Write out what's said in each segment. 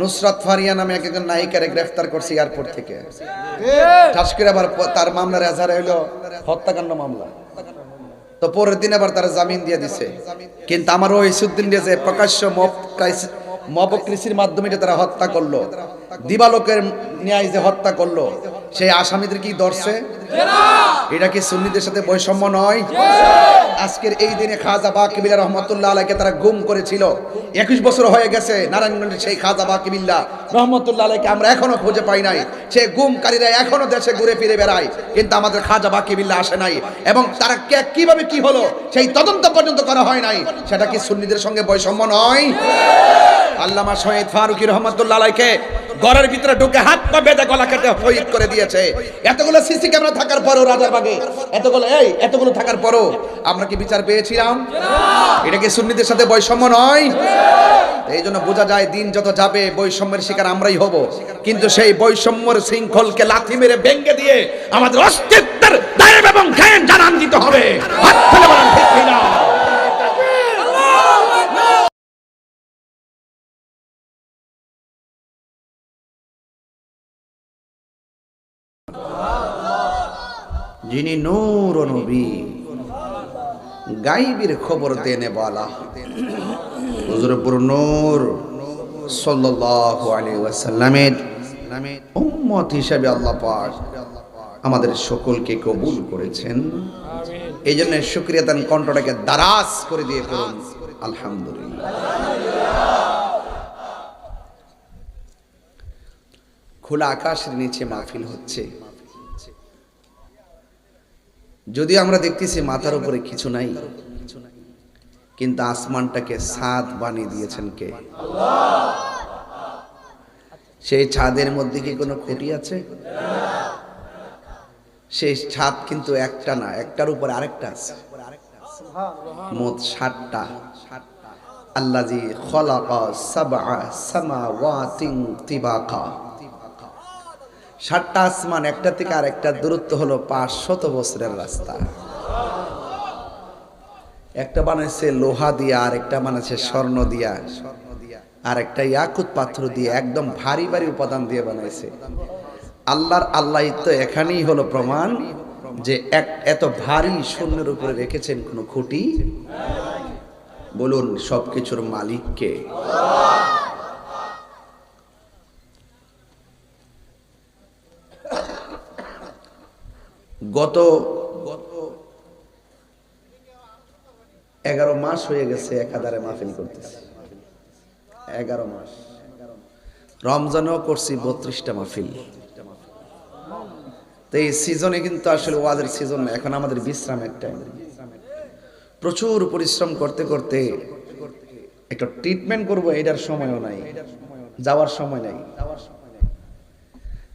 নুসরাত ফারিয়া নামে এক একজন নায়িকারে গ্রেফতার করছে এয়ারপোর্ট থেকে। ঠাস করে আবার তার মামলার এজাহার হইল হত্যাকাণ্ড মামলা। তো পরের দিন আবার তারা জামিন দিয়ে দিছে। কিন্তু আমার ওই সুদ্দিন যে প্রকাশ্য মব ক্রাইস- মব কৃষির মাধ্যমে যে তারা হত্যা করল, দিবালোকের ন্যায় যে হত্যা করল, সেই আসামিদের কি দর্শে এটা কি সুন্নিদের সাথে বৈষম্য নয়? আজকের এই দিনে খাজা বাকিবিল্লা রহমতুল্লাহ আলাইকে তারা গুম করেছিল। একুশ বছর হয়ে গেছে নারায়ণগঞ্জের সেই খাজা বাকিবিল্লা রহমতুল্লাহ আলাইকে আমরা এখনও খুঁজে পাই নাই। সে গুমকারীরা এখনও দেশে ঘুরে ফিরে বেড়ায়, কিন্তু আমাদের খাজা বাকিবিল্লা আসে নাই। এবং তারা কে কীভাবে কি হলো, সেই তদন্ত পর্যন্ত করা হয় নাই। সেটা কি সুন্নিদের সঙ্গে বৈষম্য নয়? আল্লামা শহীদ ফারুকি রহমতুল্লাহ আলাইকে ঘরের ভিতরে ঢুকে হাত পা বেঁধে গলা কেটে শহীদ করে দিয়েছে। এতগুলো সিসি ক্যামেরা থাকার পরও রাজারবাগে এতগুলো, এই, এতগুলো থাকার পরও আমরা কি বিচার পেয়েছিলাম? এটা কি সুন্নিদের সাথে বৈষম্য নয়? এই জন্য বোঝা যায় দিন যত যাবে, বৈষম্যের শিকার আমরাই হব। কিন্তু সেই বৈষম্যের শৃঙ্খলকে লাথি মেরে ভেঙ্গে দিয়ে আমাদের অস্তিত্বের দায়ের এবং জ্ঞান জানান দিতে হবে। কিনা? যিনি নূর নবী। গাইবের খবর দেনে বলা। হুজুরপুর নূর সাল্লাল্লাহু আলাইহি ওয়াসাল্লামের উম্মত হিসাবে আল্লাহ পাক আমাদের সকলকে কবুল করেছেন। এই জন্য শুক্রিয়া দান কণ্ঠটাকে দারাজ করে দিয়ে করুন। আলহামদুলিল্লাহ। খোলা আকাশের নিচে মাহফিল হচ্ছে। যদি আমরা দেখতেছি মাথার উপরে কিছু নাই, কিন্তু আসমানটাকে ছাদ বানিয়ে দিয়েছেন কে? সেই ছাদের মধ্যে কি কোনো খুঁটি আছে? সেই ছাদ কিন্তু একটা না, একটার উপরে আরেকটা আছে। মোট ষাটটা আল্লাজি খলাকা সাবআ সামাওয়াতিন তিবাকা। সাতটা আসমান, একটা থেকে আরেকটা দূরত্ব হলো পাঁচশত বছরের রাস্তা। একটা বানাইছে লোহা দিয়া আর একটা বানাইছে স্বর্ণ দিয়া আর একটা ইয়াকুত পাথর দিয়ে, একদম ভারী ভারী উপাদান দিয়ে বানাইছে। আল্লাহর আল্লাহ তো এখানেই হলো প্রমাণ যে এক, এত ভারী শূন্যের উপরে রেখেছেন কোনো খুঁটি? বলুন সবকিছুর মালিককে। গত এগারো মাস হয়ে গেছে একাধারে মাহফিল করতেছি। এগারো মাস। রমজানেও করছি বত্রিশটা মাহফিল। তো এই সিজনে কিন্তু আসলে ওয়াজের সিজন এখন আমাদের বিশ্রামের টাইম প্রচুর পরিশ্রম করতে করতে একটা ট্রিটমেন্ট করব, এটার সময়ও নাই। যাওয়ার সময় নাই।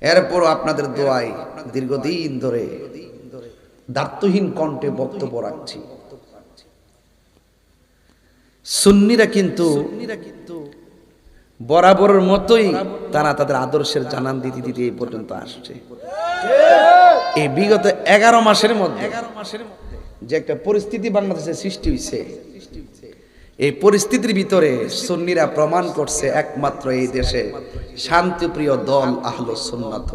এরপর আপনাদের দোয়ায় দীর্ঘদিন ধরে দার্থহীন কণ্ঠে বক্তব্য রাখছি। সুন্নিরা কিন্তু বরাবরের মতোই তারা তাদের আদর্শের জানান দিতে দিতে এই পর্যন্ত আসছে। এই বিগত এগারো মাসের মধ্যে যে একটা পরিস্থিতি বাংলাদেশে সৃষ্টি হয়েছে এই পরিস্থিতির ভিতরে সুন্নিরা প্রমাণ করছে একমাত্র এই দেশে শান্তিপ্রিয় দল আহলো সুন্নাত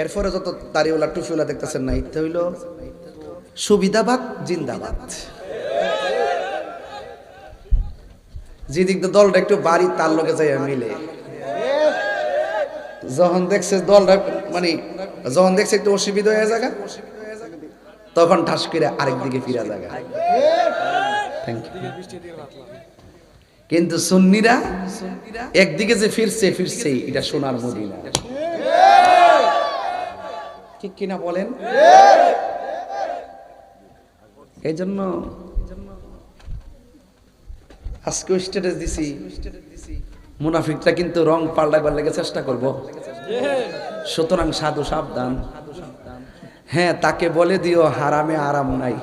এরপরে যত দাড়িওয়ালা টুফিওয়ালা দেখতেছেন না ইত্যা হইল সুবিধাবাদ, জিন্দাবাদ। যেদিক দলটা একটু বাড়ি, তার লোকে যাই মিলে। যখন দেখছে দলটা মানে যখন দেখছে একটু অসুবিধা হয়ে জায়গা তখন ঠাস করে আরেক দিকে ফিরা জায়গা কিন্তু সুন্নিরা একদিকে যে ফিরছে ফিরছে এটা সোনার মদিনা। ঠিক কিনা বলেন? এই জন্য আজকে স্ট্যাটাস দিছি। মুনাফিকটা কিন্তু রং পাল্টাবার লেগে চেষ্টা করব। সুতরাং সাধু সাবধান। হ্যাঁ তাকে বলে দিও, হারামে আরাম নাই।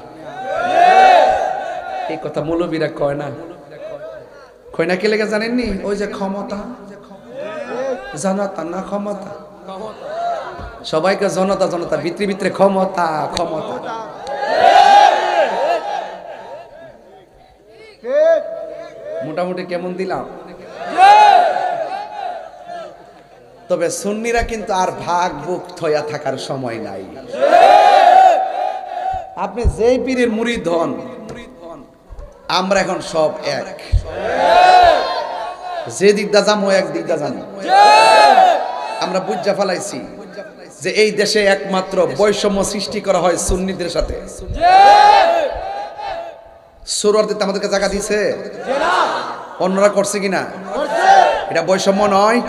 এই কথা মৌলবীরা কয় না? কয় না কে লেগে জানেননি? ওই যে ক্ষমতা। জনতা না ক্ষমতা? সবাইকে জনতা জনতা, ভিতরে ভিতরে ক্ষমতা ক্ষমতা। মোটামুটি কেমন দিলাম? তবে সুন্নিরা কিন্তু আর ভাগ বুক থাকার সময় নাই। আপনি যেই পীরের মুড়ি হন আমরা এখন সব এক। যে দিকটা যাব এক দিকটা জানি আমরা বুঝা ফেলাইছি যে এই দেশে একমাত্র বৈষম্য সৃষ্টি করা হয় সুন্নিদের সাথে। সুরর দিতে আমাদেরকে জায়গা দিছে অন্যরা করছে কিনা? এটা বৈষম্য নয়।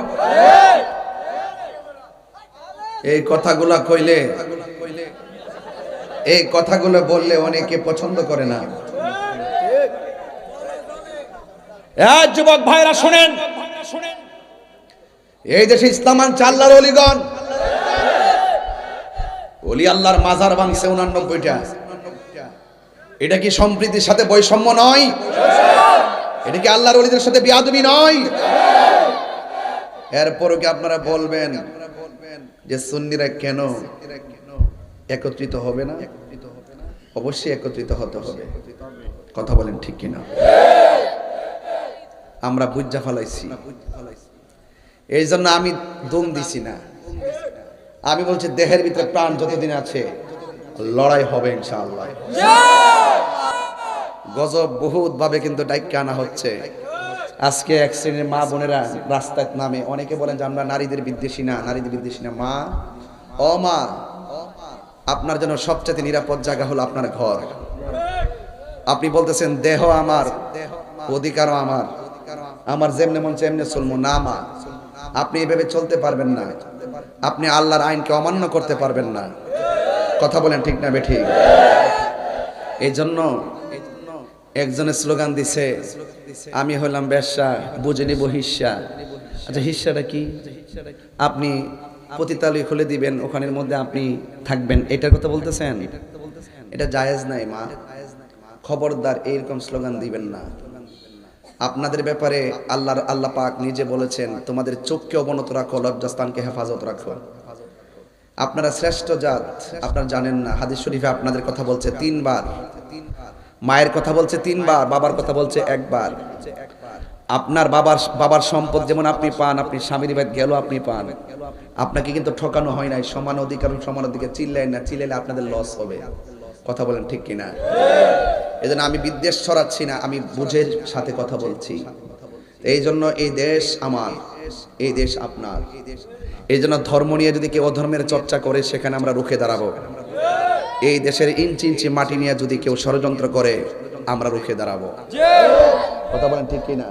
এই কথাগুলা কইলে, এই কথাগুলো বললে অনেকে পছন্দ করে না। যুবক ভাইরা শোনেন। এই দেশে ইসলাম আনছে আল্লাহর অলিগণ। অলি আল্লাহর মাজার ভাঙছে উনানব্বইটা। এটা কি সম্প্রীতির সাথে বৈষম্য নয়? এটা কি আল্লাহর অলিদের সাথে বিয়াদবি নয়? এরপরও কি আপনারা বলবেন যে সুন্নিরা কেন একত্রিত হবে না? অবশ্যই একত্রিত হতে হবে। কথা বলেন ঠিক কিনা? আমরা বুঝা ফেলাইছি। এই জন্য আমি দম দিছি না। আমি বলছি, দেহের ভিতরে প্রাণ যতদিন আছে, লড়াই হবে ইনশাআল্লাহ। গজব বহুত ভাবে কিন্তু ডাইকে আনা হচ্ছে। আজকে এক শ্রেণির মা বোনেরা রাস্তায় নামে, অনেকে বলেন যে আমরা নারীদের বিদ্বেষী না, নারীদের বিদ্বেষী না। মা, ও মা, আপনার জন্য সবচেয়ে নিরাপদ জায়গা হলো আপনার ঘর। আপনি বলতেছেন, দেহ আমার, অধিকারও আমার। আমার যেমনে মন চায় এমনি চলবো না, মা, আপনি এভাবে চলতে পারবেন না। আপনি আল্লাহর আইনকে অমান্য করতে পারবেন না। কথা বলেন ঠিক না, বেঠিক? এই জন্য একজনের স্লোগান দিছে, আমি হলাম ব্যবসা, বুঝে নিব হিস্সা আচ্ছা হিস্সাটা কি? আপনি পতিতালি খুলে দিবেন, ওখানের মধ্যে আপনি থাকবেন, এটার কথা বলতেছেন? এটা জায়েজ নাই, মা। খবরদার এইরকম স্লোগান দিবেন না। আপনাদের ব্যাপারে আল্লাহর আল্লাহ পাক নিজে বলেছেন, তোমাদের চোখকে অবনত রাখো, লজ্জাস্থানকে হেফাজত রাখো। আপনারা শ্রেষ্ঠ জাত, আপনারা জানেন না, হাদিস শরীফে আপনাদের কথা বলছে তিনবার। মায়ের কথা বলছে তিনবার, বাবার কথা বলছে একবার। আপনার বাবার বাবার সম্পদ যেমন আপনি পান, আপনি স্বামীর বাদ গেল আপনি পান। আপনাকে কিন্তু ঠকানো হয় নাই, সমান অধিকার সমান অধিকার চিল্লেন না, চিল্লাইলে আপনাদের লস হবে। কথা বলেন ঠিক কিনা? এজন্য আমি বিদ্বেষ ছড়াচ্ছি না, আমি বুঝের সাথে কথা বলছি। এই জন্য এই দেশ আমার, এই দেশ আপনার। এই জন্য ধর্ম নিয়ে যদি কেউ অধর্মের চর্চা করে, সেখানে আমরা রুখে দাঁড়াবো। এই দেশের ইঞ্চি ইঞ্চি মাটি নিয়ে যদি কেউ ষড়যন্ত্র করে, আমরা রুখে দাঁড়াবো। কথা বলেন ঠিক কিনা?